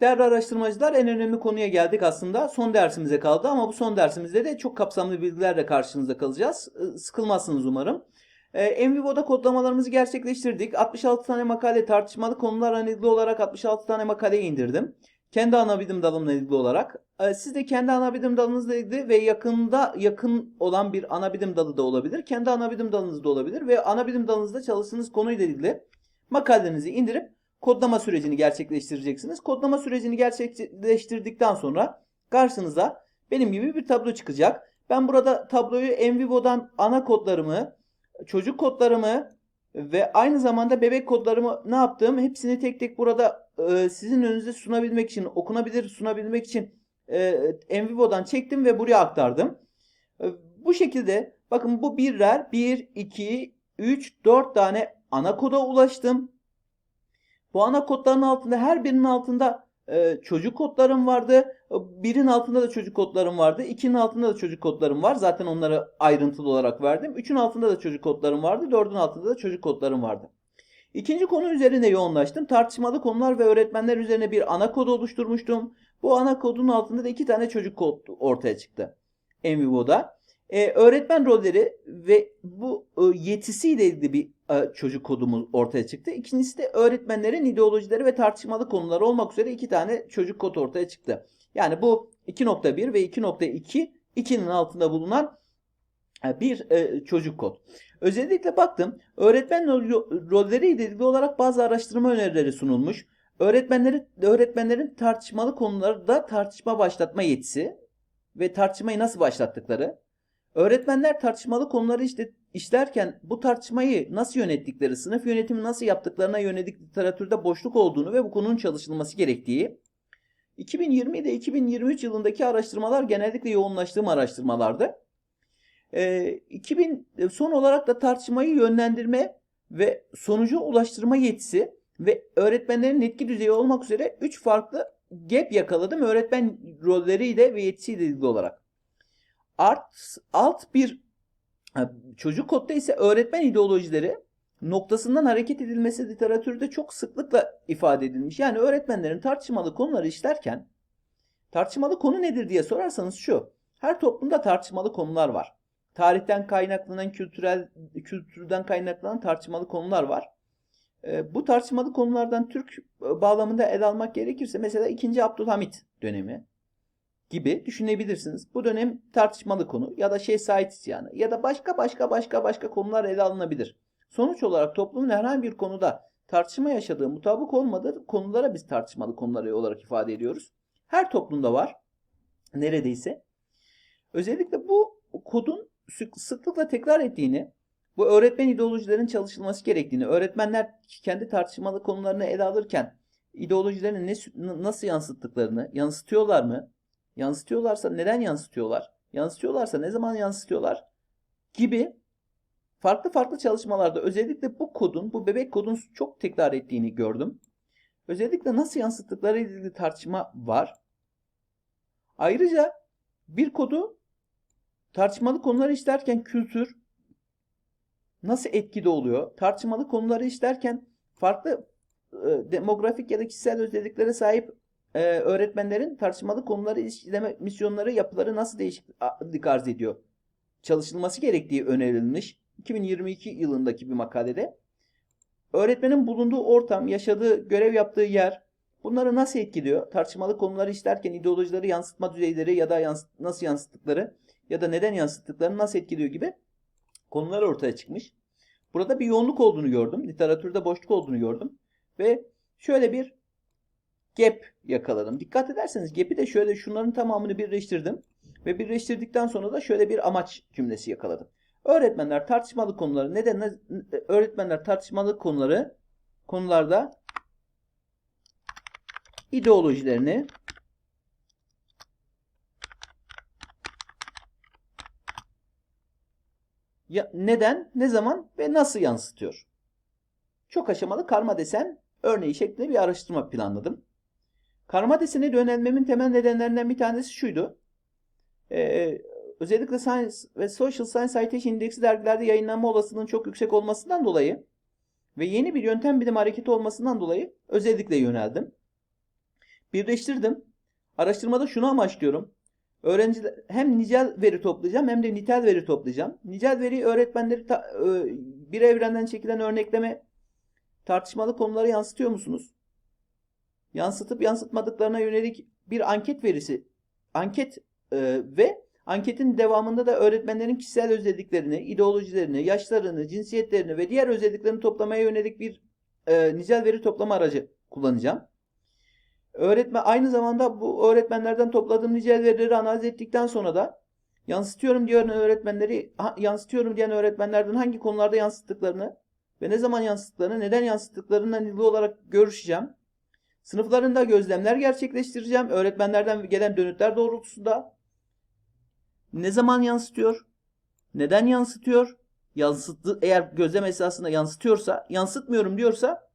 Değerli araştırmacılar en önemli konuya geldik aslında. Son dersimize kaldı ama bu son dersimizde de çok kapsamlı bilgilerle karşınızda kalacağız. Sıkılmazsınız umarım. Ee, Envivo'da kodlamalarımızı gerçekleştirdik. 66 tane makale tartışmalı konularla ilgili olarak 66 tane makale indirdim. Kendi ana bilim dalımla ilgili olarak. Ee, Siz de kendi ana bilim dalınızla ilgili ve yakında yakın olan bir ana bilim dalı da olabilir. Kendi ana bilim dalınız da olabilir ve ana bilim dalınızda çalıştığınız konuyla ilgili makalenizi indirip kodlama sürecini gerçekleştireceksiniz. Kodlama sürecini gerçekleştirdikten sonra karşınıza benim gibi bir tablo çıkacak. Ben burada tabloyu Envivo'dan ana kodlarımı, çocuk kodlarımı ve aynı zamanda bebek kodlarımı ne yaptım? Hepsini tek tek burada e, sizin önünüze sunabilmek için, okunabilir sunabilmek için e, Envivo'dan çektim ve buraya aktardım. E, bu şekilde bakın bu birler 1, 2, 3, 4 tane ana koda ulaştım. Bu ana kodların altında her birinin altında e, çocuk kodlarım vardı. Birin altında da çocuk kodlarım vardı. İkinin altında da çocuk kodlarım var. Zaten onları ayrıntılı olarak verdim. Üçün altında da çocuk kodlarım vardı. Dördün altında da çocuk kodlarım vardı. İkinci konu üzerine yoğunlaştım. Tartışmalı konular ve öğretmenler üzerine bir ana kod oluşturmuştum. Bu ana kodun altında da iki tane çocuk kod ortaya çıktı. Envivo'da. Ee, öğretmen rolleri ve bu e, yetisiyle ilgili bir e, çocuk kodumuz ortaya çıktı. İkincisi de öğretmenlerin ideolojileri ve tartışmalı konular olmak üzere iki tane çocuk kod ortaya çıktı. Yani bu 2.1 ve 2.2 2'nin altında bulunan e, bir e, çocuk kod. Özellikle baktım öğretmen ro- rolleri ile ilgili olarak bazı araştırma önerileri sunulmuş. Öğretmenleri, öğretmenlerin tartışmalı konularda tartışma başlatma yetisi ve tartışmayı nasıl başlattıkları. Öğretmenler tartışmalı konuları işte işlerken bu tartışmayı nasıl yönettikleri, sınıf yönetimi nasıl yaptıklarına yönelik literatürde boşluk olduğunu ve bu konunun çalışılması gerektiği. 2020 ile 2023 yılındaki araştırmalar genellikle yoğunlaştığım araştırmalardı. Ee, 2000 son olarak da tartışmayı yönlendirme ve sonuca ulaştırma yetisi ve öğretmenlerin etki düzeyi olmak üzere 3 farklı gap yakaladım öğretmen rolleriyle ve yetisiyle ilgili olarak. Art, alt bir çocuk kodda ise öğretmen ideolojileri noktasından hareket edilmesi literatürde çok sıklıkla ifade edilmiş. Yani öğretmenlerin tartışmalı konuları işlerken tartışmalı konu nedir diye sorarsanız şu. Her toplumda tartışmalı konular var. Tarihten kaynaklanan, kültürel kültürden kaynaklanan tartışmalı konular var. E, bu tartışmalı konulardan Türk e, bağlamında ele almak gerekirse mesela 2. Abdülhamit dönemi gibi düşünebilirsiniz. Bu dönem tartışmalı konu ya da Şehzait isyanı ya da başka başka başka başka konular ele alınabilir. Sonuç olarak toplumun herhangi bir konuda tartışma yaşadığı, mutabık olmadığı konulara biz tartışmalı konuları olarak ifade ediyoruz. Her toplumda var neredeyse. Özellikle bu kodun sık- sıklıkla tekrar ettiğini, bu öğretmen ideolojilerin çalışılması gerektiğini, öğretmenler kendi tartışmalı konularını ele alırken ideolojilerini ne, nasıl yansıttıklarını, yansıtıyorlar mı? Yansıtıyorlarsa neden yansıtıyorlar? Yansıtıyorlarsa ne zaman yansıtıyorlar? Gibi farklı farklı çalışmalarda özellikle bu kodun, bu bebek kodun çok tekrar ettiğini gördüm. Özellikle nasıl yansıttıkları ile ilgili tartışma var. Ayrıca bir kodu tartışmalı konuları işlerken kültür nasıl etkide oluyor? Tartışmalı konuları işlerken farklı e, demografik ya da kişisel özelliklere sahip e, öğretmenlerin tartışmalı konuları işleme misyonları, yapıları nasıl değişiklik arz ediyor? Çalışılması gerektiği önerilmiş 2022 yılındaki bir makalede. Öğretmenin bulunduğu ortam, yaşadığı, görev yaptığı yer bunları nasıl etkiliyor? Tartışmalı konuları işlerken ideolojileri yansıtma düzeyleri ya da yans- nasıl yansıttıkları ya da neden yansıttıklarını nasıl etkiliyor gibi konular ortaya çıkmış. Burada bir yoğunluk olduğunu gördüm. Literatürde boşluk olduğunu gördüm. Ve şöyle bir gap yakaladım. Dikkat ederseniz gap'i de şöyle şunların tamamını birleştirdim. Ve birleştirdikten sonra da şöyle bir amaç cümlesi yakaladım. Öğretmenler tartışmalı konuları neden öğretmenler tartışmalı konuları konularda ideolojilerini ya, neden, ne zaman ve nasıl yansıtıyor? Çok aşamalı karma desen örneği şeklinde bir araştırma planladım. Karma desene yönelmemin temel nedenlerinden bir tanesi şuydu. Ee, özellikle Science ve Social Science Citation indeksi dergilerde yayınlanma olasılığının çok yüksek olmasından dolayı ve yeni bir yöntem bilim hareketi olmasından dolayı özellikle yöneldim. birleştirdim. Araştırmada şunu amaçlıyorum. Öğrenciler hem nicel veri toplayacağım hem de nitel veri toplayacağım. Nicel veri öğretmenleri ta- bir evrenden çekilen örnekleme tartışmalı konuları yansıtıyor musunuz? Yansıtıp yansıtmadıklarına yönelik bir anket verisi, anket e, ve anketin devamında da öğretmenlerin kişisel özelliklerini, ideolojilerini, yaşlarını, cinsiyetlerini ve diğer özelliklerini toplamaya yönelik bir e, nicel veri toplama aracı kullanacağım. Öğretmen aynı zamanda bu öğretmenlerden topladığım nicel verileri analiz ettikten sonra da yansıtıyorum diyen öğretmenleri yansıtıyorum diyen öğretmenlerden hangi konularda yansıttıklarını ve ne zaman yansıttıklarını, neden yansıttıklarından ilgili olarak görüşeceğim. Sınıflarında gözlemler gerçekleştireceğim. Öğretmenlerden gelen dönütler doğrultusunda ne zaman yansıtıyor? Neden yansıtıyor? Yansıttı eğer gözlem esasında yansıtıyorsa, yansıtmıyorum diyorsa,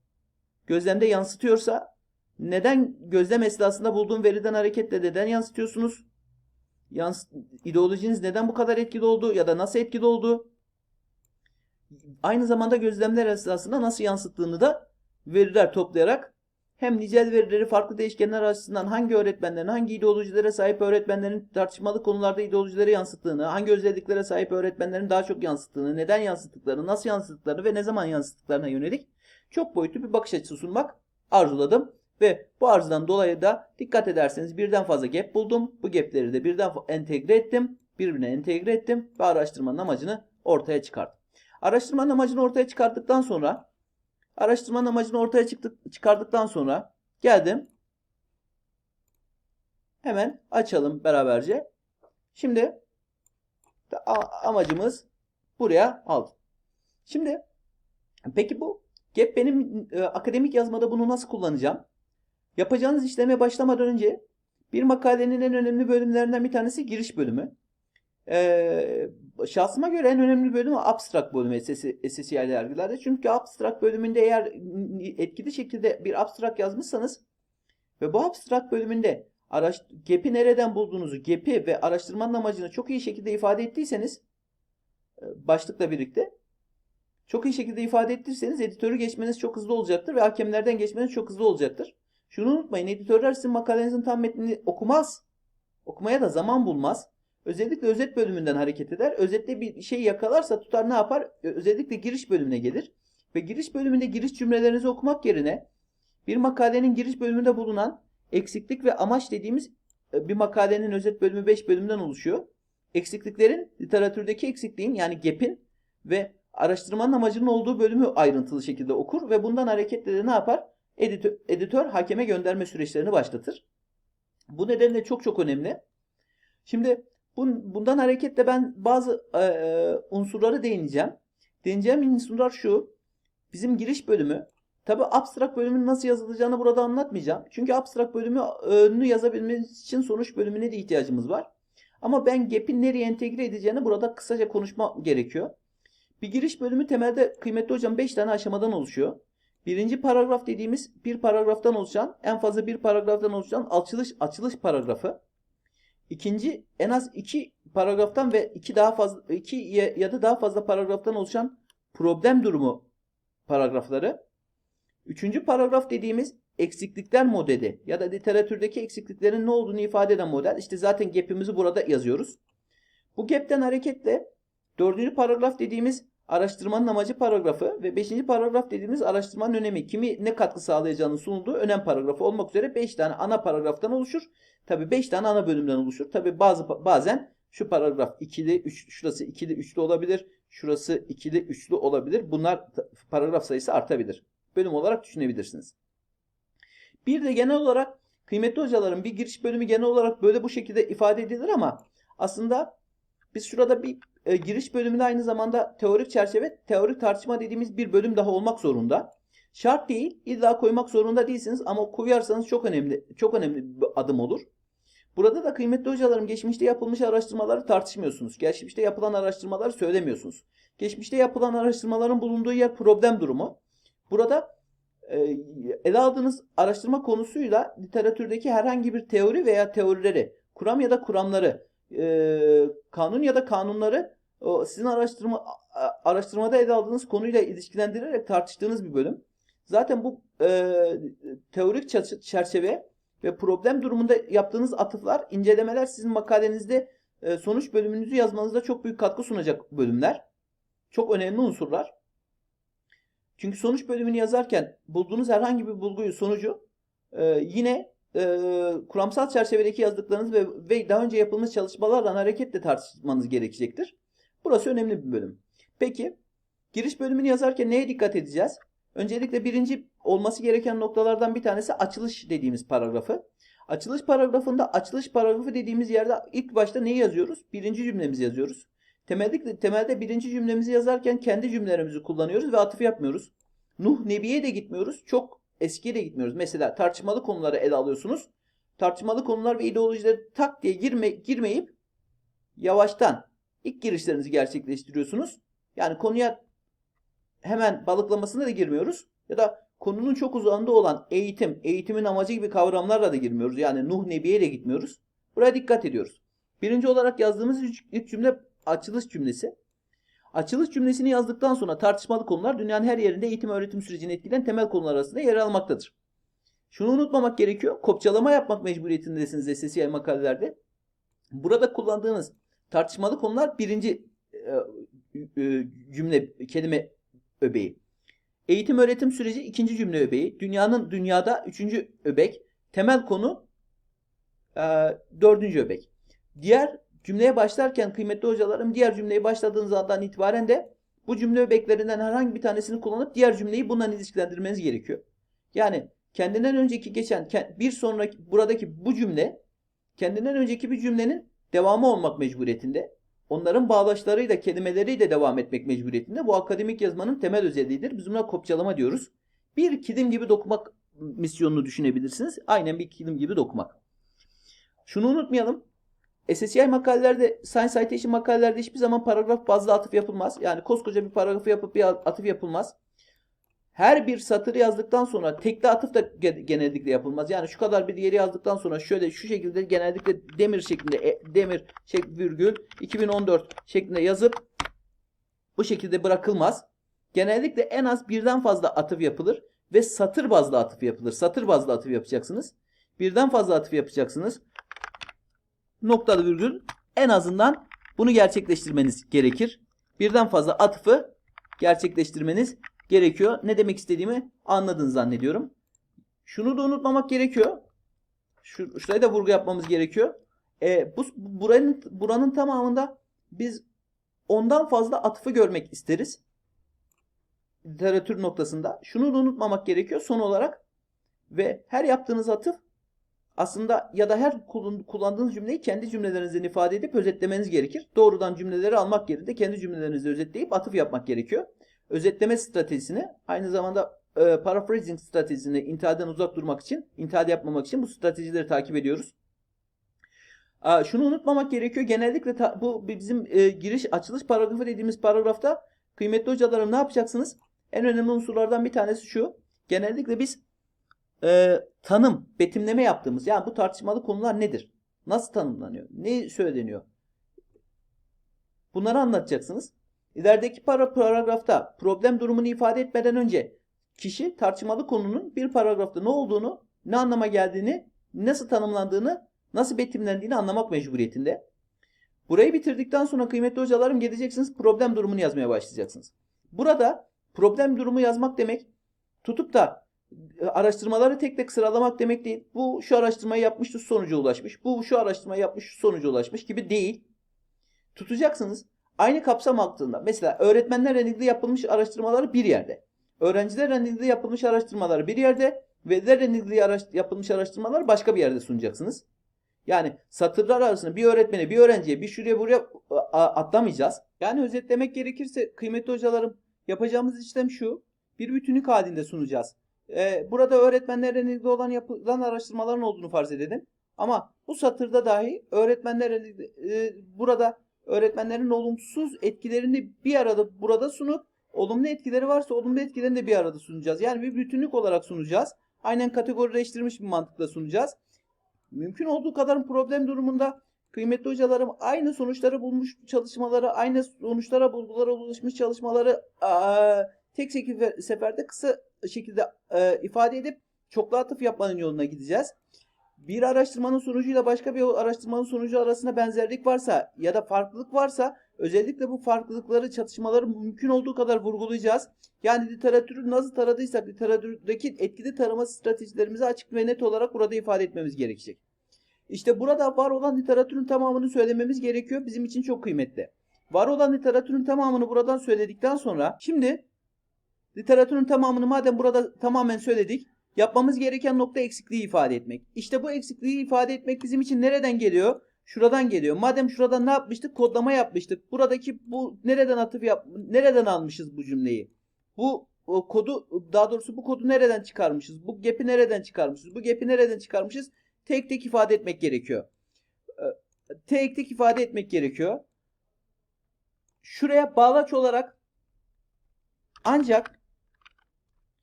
gözlemde yansıtıyorsa neden gözlem esnasında bulduğum veriden hareketle neden yansıtıyorsunuz? Yans ideolojiniz neden bu kadar etkili oldu ya da nasıl etkili oldu? Aynı zamanda gözlemler esnasında nasıl yansıttığını da veriler toplayarak hem nicel verileri farklı değişkenler açısından hangi öğretmenlerin, hangi ideolojilere sahip öğretmenlerin tartışmalı konularda ideolojilere yansıttığını, hangi özelliklere sahip öğretmenlerin daha çok yansıttığını, neden yansıttıklarını, nasıl yansıttıklarını ve ne zaman yansıttıklarına yönelik çok boyutlu bir bakış açısı sunmak arzuladım. Ve bu arzudan dolayı da dikkat ederseniz birden fazla gap buldum. Bu gapleri de birden entegre ettim. Birbirine entegre ettim ve araştırmanın amacını ortaya çıkarttım. Araştırmanın amacını ortaya çıkarttıktan sonra araştırmanın amacını ortaya çıktık, çıkardıktan sonra geldim. Hemen açalım beraberce. Şimdi amacımız buraya aldım. Şimdi peki bu gap benim e, akademik yazmada bunu nasıl kullanacağım? Yapacağınız işleme başlamadan önce bir makalenin en önemli bölümlerinden bir tanesi giriş bölümü. Ee, şahsıma göre en önemli bölümü abstract bölümü SSCI dergilerde. Çünkü abstract bölümünde eğer etkili şekilde bir abstract yazmışsanız ve bu abstract bölümünde araş, gap'i nereden bulduğunuzu, gap'i ve araştırmanın amacını çok iyi şekilde ifade ettiyseniz e, başlıkla birlikte çok iyi şekilde ifade ettiyseniz editörü geçmeniz çok hızlı olacaktır ve hakemlerden geçmeniz çok hızlı olacaktır. Şunu unutmayın editörler sizin makalenizin tam metnini okumaz. Okumaya da zaman bulmaz. Özellikle özet bölümünden hareket eder. Özette bir şey yakalarsa tutar ne yapar? Özellikle giriş bölümüne gelir. Ve giriş bölümünde giriş cümlelerinizi okumak yerine bir makalenin giriş bölümünde bulunan eksiklik ve amaç dediğimiz e, bir makalenin özet bölümü 5 bölümden oluşuyor. Eksikliklerin literatürdeki eksikliğin yani gap'in ve araştırmanın amacının olduğu bölümü ayrıntılı şekilde okur ve bundan hareketle de ne yapar? Editör, editör hakeme gönderme süreçlerini başlatır. Bu nedenle çok çok önemli. Şimdi bundan hareketle ben bazı e, unsurlara değineceğim. Değineceğim unsurlar şu. Bizim giriş bölümü Tabi abstrak bölümün nasıl yazılacağını burada anlatmayacağım. Çünkü abstrak bölümü önünü yazabilmemiz için sonuç bölümüne de ihtiyacımız var. Ama ben gap'in nereye entegre edeceğini burada kısaca konuşma gerekiyor. Bir giriş bölümü temelde kıymetli hocam 5 tane aşamadan oluşuyor. Birinci paragraf dediğimiz bir paragraftan oluşan, en fazla bir paragraftan oluşan açılış açılış paragrafı. İkinci en az iki paragraftan ve iki daha fazla iki ya da daha fazla paragraftan oluşan problem durumu paragrafları. Üçüncü paragraf dediğimiz eksiklikler modeli ya da literatürdeki eksikliklerin ne olduğunu ifade eden model. İşte zaten gap'imizi burada yazıyoruz. Bu gap'ten hareketle dördüncü paragraf dediğimiz araştırmanın amacı paragrafı ve beşinci paragraf dediğimiz araştırmanın önemi, kimi ne katkı sağlayacağını sunulduğu önem paragrafı olmak üzere 5 tane ana paragraftan oluşur. Tabi 5 tane ana bölümden oluşur. Tabi bazı bazen şu paragraf ikili, üç, şurası ikili, üçlü olabilir. Şurası ikili, üçlü olabilir. Bunlar paragraf sayısı artabilir. Bölüm olarak düşünebilirsiniz. Bir de genel olarak kıymetli hocaların bir giriş bölümü genel olarak böyle bu şekilde ifade edilir ama aslında biz şurada bir e, giriş bölümünde aynı zamanda teorik çerçeve, teorik tartışma dediğimiz bir bölüm daha olmak zorunda. Şart değil, illa koymak zorunda değilsiniz ama koyarsanız çok önemli, çok önemli bir adım olur. Burada da kıymetli hocalarım geçmişte yapılmış araştırmaları tartışmıyorsunuz. Geçmişte yapılan araştırmaları söylemiyorsunuz. Geçmişte yapılan araştırmaların bulunduğu yer problem durumu. Burada e, ele aldığınız araştırma konusuyla literatürdeki herhangi bir teori veya teorileri, kuram ya da kuramları, e, kanun ya da kanunları sizin araştırma araştırmada ele aldığınız konuyla ilişkilendirerek tartıştığınız bir bölüm. Zaten bu e, teorik çerçeve ve problem durumunda yaptığınız atıflar, incelemeler sizin makalenizde e, sonuç bölümünüzü yazmanızda çok büyük katkı sunacak bölümler. Çok önemli unsurlar. Çünkü sonuç bölümünü yazarken bulduğunuz herhangi bir bulguyu, sonucu e, yine e, kuramsal çerçevedeki yazdıklarınız ve, ve daha önce yapılmış çalışmalarla hareketle tartışmanız gerekecektir. Burası önemli bir bölüm. Peki, giriş bölümünü yazarken neye dikkat edeceğiz? Öncelikle birinci olması gereken noktalardan bir tanesi açılış dediğimiz paragrafı. Açılış paragrafında açılış paragrafı dediğimiz yerde ilk başta neyi yazıyoruz? Birinci cümlemizi yazıyoruz. Temelde, temelde birinci cümlemizi yazarken kendi cümlelerimizi kullanıyoruz ve atıf yapmıyoruz. Nuh Nebi'ye de gitmiyoruz. Çok eskiye de gitmiyoruz. Mesela tartışmalı konuları ele alıyorsunuz. Tartışmalı konular ve ideolojileri tak diye girme, girmeyip yavaştan ilk girişlerinizi gerçekleştiriyorsunuz. Yani konuya hemen balıklamasına da girmiyoruz. Ya da konunun çok uzağında olan eğitim, eğitimin amacı gibi kavramlarla da girmiyoruz. Yani Nuh Nebi'ye de gitmiyoruz. Buraya dikkat ediyoruz. Birinci olarak yazdığımız ilk cümle açılış cümlesi. Açılış cümlesini yazdıktan sonra tartışmalı konular dünyanın her yerinde eğitim öğretim sürecini etkileyen temel konular arasında yer almaktadır. Şunu unutmamak gerekiyor. Kopçalama yapmak mecburiyetindesiniz SSCI makalelerde. Burada kullandığınız tartışmalı konular birinci e, e, cümle, kelime öbeği. Eğitim öğretim süreci ikinci cümle öbeği. Dünyanın dünyada üçüncü öbek. Temel konu e, dördüncü öbek. Diğer cümleye başlarken kıymetli hocalarım diğer cümleyi başladığınız andan itibaren de bu cümle öbeklerinden herhangi bir tanesini kullanıp diğer cümleyi bundan ilişkilendirmeniz gerekiyor. Yani kendinden önceki geçen bir sonraki buradaki bu cümle kendinden önceki bir cümlenin devamı olmak mecburiyetinde. Onların bağlaçlarıyla, kelimeleriyle devam etmek mecburiyetinde. Bu akademik yazmanın temel özelliğidir. Biz buna kopyalama diyoruz. Bir kilim gibi dokumak misyonunu düşünebilirsiniz. Aynen bir kilim gibi dokumak. Şunu unutmayalım. SSCI makalelerde, Science Citation makalelerde hiçbir zaman paragraf bazlı atıf yapılmaz. Yani koskoca bir paragrafı yapıp bir atıf yapılmaz. Her bir satırı yazdıktan sonra tekli atıf da genellikle yapılmaz. Yani şu kadar bir yeri yazdıktan sonra şöyle şu şekilde genellikle demir şeklinde e, demir şek virgül 2014 şeklinde yazıp bu şekilde bırakılmaz. Genellikle en az birden fazla atıf yapılır ve satır bazlı atıf yapılır. Satır bazlı atıf yapacaksınız. Birden fazla atıf yapacaksınız. Noktalı virgül en azından bunu gerçekleştirmeniz gerekir. Birden fazla atıfı gerçekleştirmeniz gerekiyor. Ne demek istediğimi anladın zannediyorum. Şunu da unutmamak gerekiyor. Şu, şuraya da vurgu yapmamız gerekiyor. E, bu buranın buranın tamamında biz ondan fazla atıfı görmek isteriz. Literatür noktasında. Şunu da unutmamak gerekiyor son olarak. Ve her yaptığınız atıf aslında ya da her kullandığınız cümleyi kendi cümlelerinizden ifade edip özetlemeniz gerekir. Doğrudan cümleleri almak yerine kendi cümlelerinizi özetleyip atıf yapmak gerekiyor özetleme stratejisini aynı zamanda e, paraphrasing stratejisini intihalden uzak durmak için, intihal yapmamak için bu stratejileri takip ediyoruz. E, şunu unutmamak gerekiyor. Genellikle ta, bu bizim e, giriş açılış paragrafı dediğimiz paragrafta kıymetli hocalarım ne yapacaksınız? En önemli unsurlardan bir tanesi şu. Genellikle biz e, tanım, betimleme yaptığımız yani bu tartışmalı konular nedir? Nasıl tanımlanıyor? Ne söyleniyor? Bunları anlatacaksınız. İlerideki para paragrafta problem durumunu ifade etmeden önce kişi tartışmalı konunun bir paragrafta ne olduğunu, ne anlama geldiğini, nasıl tanımlandığını, nasıl betimlendiğini anlamak mecburiyetinde. Burayı bitirdikten sonra kıymetli hocalarım geleceksiniz problem durumunu yazmaya başlayacaksınız. Burada problem durumu yazmak demek tutup da e, araştırmaları tek tek sıralamak demek değil. Bu şu araştırmayı yapmış şu sonuca ulaşmış. Bu şu araştırmayı yapmış şu sonuca ulaşmış gibi değil. Tutacaksınız Aynı kapsam altında mesela öğretmenler ilgili yapılmış araştırmaları bir yerde. Öğrenciler ilgili yapılmış araştırmaları bir yerde. Veliler araş yapılmış araştırmaları başka bir yerde sunacaksınız. Yani satırlar arasında bir öğretmene, bir öğrenciye, bir şuraya buraya atlamayacağız. Yani özetlemek gerekirse kıymetli hocalarım yapacağımız işlem şu. Bir bütünlük halinde sunacağız. Ee, burada öğretmenlerle ilgili olan yapılan araştırmaların olduğunu farz edelim. Ama bu satırda dahi öğretmenler e, burada öğretmenlerin olumsuz etkilerini bir arada burada sunup olumlu etkileri varsa olumlu etkilerini de bir arada sunacağız. Yani bir bütünlük olarak sunacağız. Aynen kategorileştirilmiş bir mantıkla sunacağız. Mümkün olduğu kadar problem durumunda kıymetli hocalarım aynı sonuçları bulmuş çalışmaları, aynı sonuçlara bulgulara ulaşmış çalışmaları tek seferde kısa şekilde e, ifade edip çoklu atıf yapmanın yoluna gideceğiz. Bir araştırmanın sonucuyla başka bir araştırmanın sonucu arasında benzerlik varsa ya da farklılık varsa özellikle bu farklılıkları, çatışmaları mümkün olduğu kadar vurgulayacağız. Yani literatürü nasıl taradıysak literatürdeki etkili tarama stratejilerimizi açık ve net olarak burada ifade etmemiz gerekecek. İşte burada var olan literatürün tamamını söylememiz gerekiyor. Bizim için çok kıymetli. Var olan literatürün tamamını buradan söyledikten sonra şimdi literatürün tamamını madem burada tamamen söyledik yapmamız gereken nokta eksikliği ifade etmek. İşte bu eksikliği ifade etmek bizim için nereden geliyor? Şuradan geliyor. Madem şuradan ne yapmıştık? Kodlama yapmıştık. Buradaki bu nereden atıf yap nereden almışız bu cümleyi? Bu o kodu daha doğrusu bu kodu nereden çıkarmışız? Bu gap'i nereden çıkarmışız? Bu gap'i nereden çıkarmışız? Tek tek ifade etmek gerekiyor. Ee, Tek tek ifade etmek gerekiyor. Şuraya bağlaç olarak ancak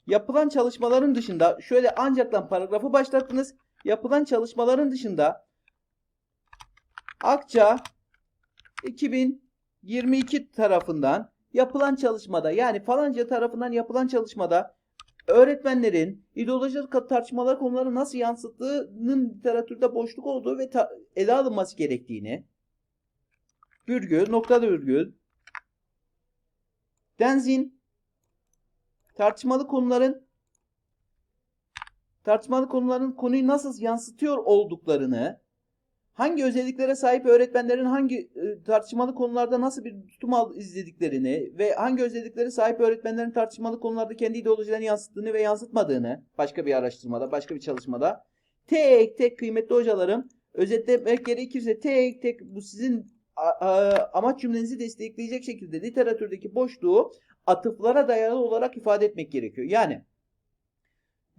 yapılan çalışmaların dışında şöyle ancaktan paragrafı başlattınız. Yapılan çalışmaların dışında Akça 2022 tarafından yapılan çalışmada yani falanca tarafından yapılan çalışmada öğretmenlerin ideolojik tartışmalar konuları nasıl yansıttığının literatürde boşluk olduğu ve ele alınması gerektiğini virgül, noktada virgül Denzin tartışmalı konuların tartışmalı konuların konuyu nasıl yansıtıyor olduklarını hangi özelliklere sahip öğretmenlerin hangi e, tartışmalı konularda nasıl bir tutum izlediklerini ve hangi özelliklere sahip öğretmenlerin tartışmalı konularda kendi ideolojilerini yansıttığını ve yansıtmadığını başka bir araştırmada, başka bir çalışmada tek tek kıymetli hocalarım özetlemek gerekirse tek tek bu sizin amaç cümlenizi destekleyecek şekilde literatürdeki boşluğu atıflara dayalı olarak ifade etmek gerekiyor. Yani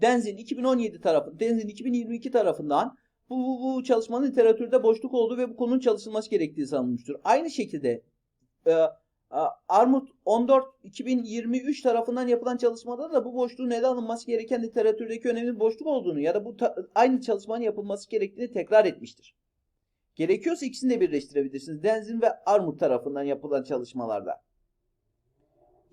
Denzin 2017 tarafı, Denzin 2022 tarafından bu, bu, bu çalışmanın literatürde boşluk olduğu ve bu konunun çalışılması gerektiği sanılmıştır. Aynı şekilde e, Armut 14 2023 tarafından yapılan çalışmada da bu boşluğun ele alınması gereken literatürdeki önemli boşluk olduğunu ya da bu aynı çalışmanın yapılması gerektiğini tekrar etmiştir. Gerekiyorsa ikisini de birleştirebilirsiniz. Denzin ve Armut tarafından yapılan çalışmalarda.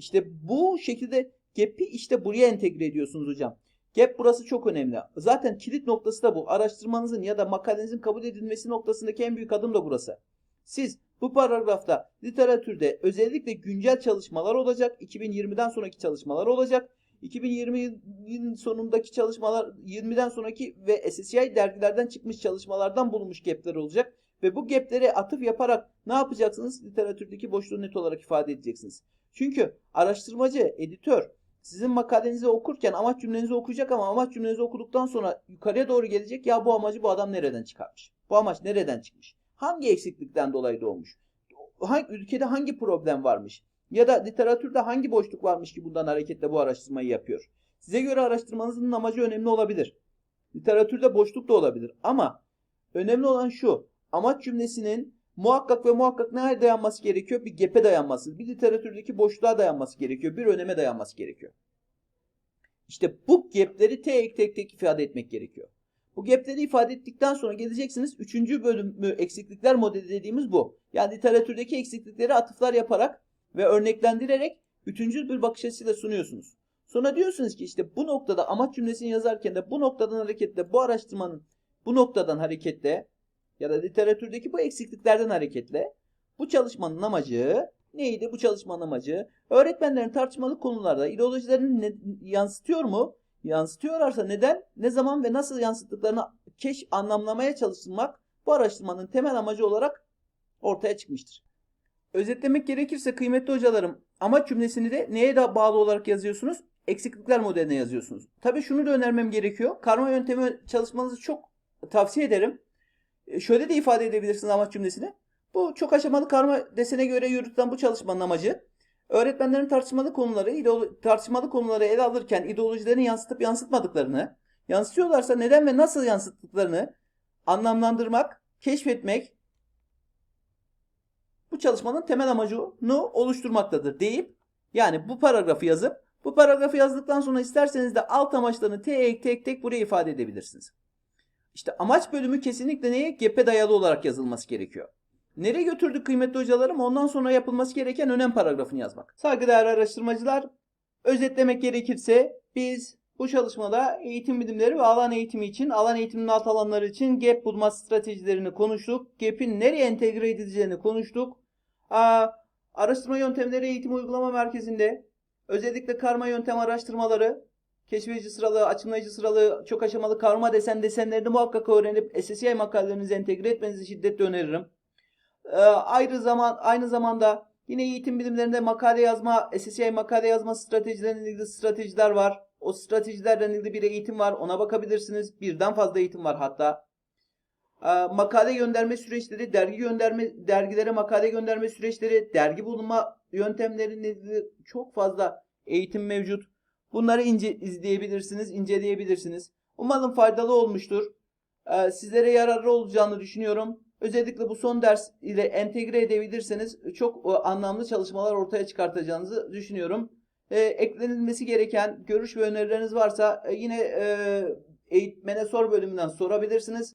İşte bu şekilde gap'i işte buraya entegre ediyorsunuz hocam. Gap burası çok önemli. Zaten kilit noktası da bu. Araştırmanızın ya da makalenizin kabul edilmesi noktasındaki en büyük adım da burası. Siz bu paragrafta literatürde özellikle güncel çalışmalar olacak. 2020'den sonraki çalışmalar olacak. 2020'nin sonundaki çalışmalar 20'den sonraki ve SSCI dergilerden çıkmış çalışmalardan bulunmuş gapler olacak. Ve bu gaplere atıf yaparak ne yapacaksınız? Literatürdeki boşluğu net olarak ifade edeceksiniz. Çünkü araştırmacı, editör sizin makalenizi okurken amaç cümlenizi okuyacak ama amaç cümlenizi okuduktan sonra yukarıya doğru gelecek. Ya bu amacı bu adam nereden çıkarmış? Bu amaç nereden çıkmış? Hangi eksiklikten dolayı doğmuş? Hangi, ülkede hangi problem varmış? Ya da literatürde hangi boşluk varmış ki bundan hareketle bu araştırmayı yapıyor? Size göre araştırmanızın amacı önemli olabilir. Literatürde boşluk da olabilir. Ama önemli olan şu. Amaç cümlesinin muhakkak ve muhakkak neye dayanması gerekiyor? Bir gap'e dayanması, bir literatürdeki boşluğa dayanması gerekiyor, bir öneme dayanması gerekiyor. İşte bu gap'leri tek tek tek ifade etmek gerekiyor. Bu gap'leri ifade ettikten sonra geleceksiniz. Üçüncü bölümü eksiklikler modeli dediğimiz bu. Yani literatürdeki eksiklikleri atıflar yaparak ve örneklendirerek üçüncü bir bakış açısıyla sunuyorsunuz. Sonra diyorsunuz ki işte bu noktada amaç cümlesini yazarken de bu noktadan hareketle bu araştırmanın bu noktadan hareketle ya da literatürdeki bu eksikliklerden hareketle bu çalışmanın amacı neydi? Bu çalışmanın amacı öğretmenlerin tartışmalı konularda ideolojilerini ne- yansıtıyor mu? Yansıtıyorlarsa neden, ne zaman ve nasıl yansıttıklarını keş anlamlamaya çalıştırmak bu araştırmanın temel amacı olarak ortaya çıkmıştır. Özetlemek gerekirse kıymetli hocalarım amaç cümlesini de neye da bağlı olarak yazıyorsunuz? Eksiklikler modeline yazıyorsunuz. Tabii şunu da önermem gerekiyor. Karma yöntemi çalışmanızı çok tavsiye ederim. E, Şöyle de ifade edebilirsiniz amaç cümlesini. Bu çok aşamalı karma desene göre yürütülen bu çalışmanın amacı öğretmenlerin tartışmalı konuları, ideolo- tartışmalı konuları ele alırken ideolojilerini yansıtıp yansıtmadıklarını, yansıtıyorlarsa neden ve nasıl yansıttıklarını anlamlandırmak, keşfetmek çalışmanın temel amacını oluşturmaktadır deyip yani bu paragrafı yazıp bu paragrafı yazdıktan sonra isterseniz de alt amaçlarını tek tek tek buraya ifade edebilirsiniz. İşte amaç bölümü kesinlikle neye? GAP'e dayalı olarak yazılması gerekiyor. Nereye götürdük kıymetli hocalarım? Ondan sonra yapılması gereken önem paragrafını yazmak. Saygıdeğer araştırmacılar, özetlemek gerekirse biz Bu çalışmada eğitim bilimleri ve alan eğitimi için, alan eğitiminin alt alanları için gap bulma stratejilerini konuştuk. Gap'in nereye entegre edileceğini konuştuk. Aa, araştırma yöntemleri eğitim uygulama merkezinde özellikle karma yöntem araştırmaları, keşfedici sıralı, açımlayıcı sıralı, çok aşamalı karma desen desenlerini muhakkak öğrenip SSCI makalelerinize entegre etmenizi şiddetle öneririm. Ee, ayrı zaman aynı zamanda yine eğitim bilimlerinde makale yazma, SSCI makale yazma stratejileriyle ilgili stratejiler var. O stratejilerle ilgili bir eğitim var. Ona bakabilirsiniz. Birden fazla eğitim var hatta. Ee, makale gönderme süreçleri, dergi gönderme, dergilere makale gönderme süreçleri, dergi bulma yöntemleriyle ilgili çok fazla eğitim mevcut. Bunları ince izleyebilirsiniz, inceleyebilirsiniz. Umarım faydalı olmuştur. Ee, sizlere yararlı olacağını düşünüyorum. Özellikle bu son ders ile entegre edebilirseniz çok e, anlamlı çalışmalar ortaya çıkartacağınızı düşünüyorum. Ee, eklenilmesi gereken görüş ve önerileriniz varsa e, yine e, eğitmene sor bölümünden sorabilirsiniz.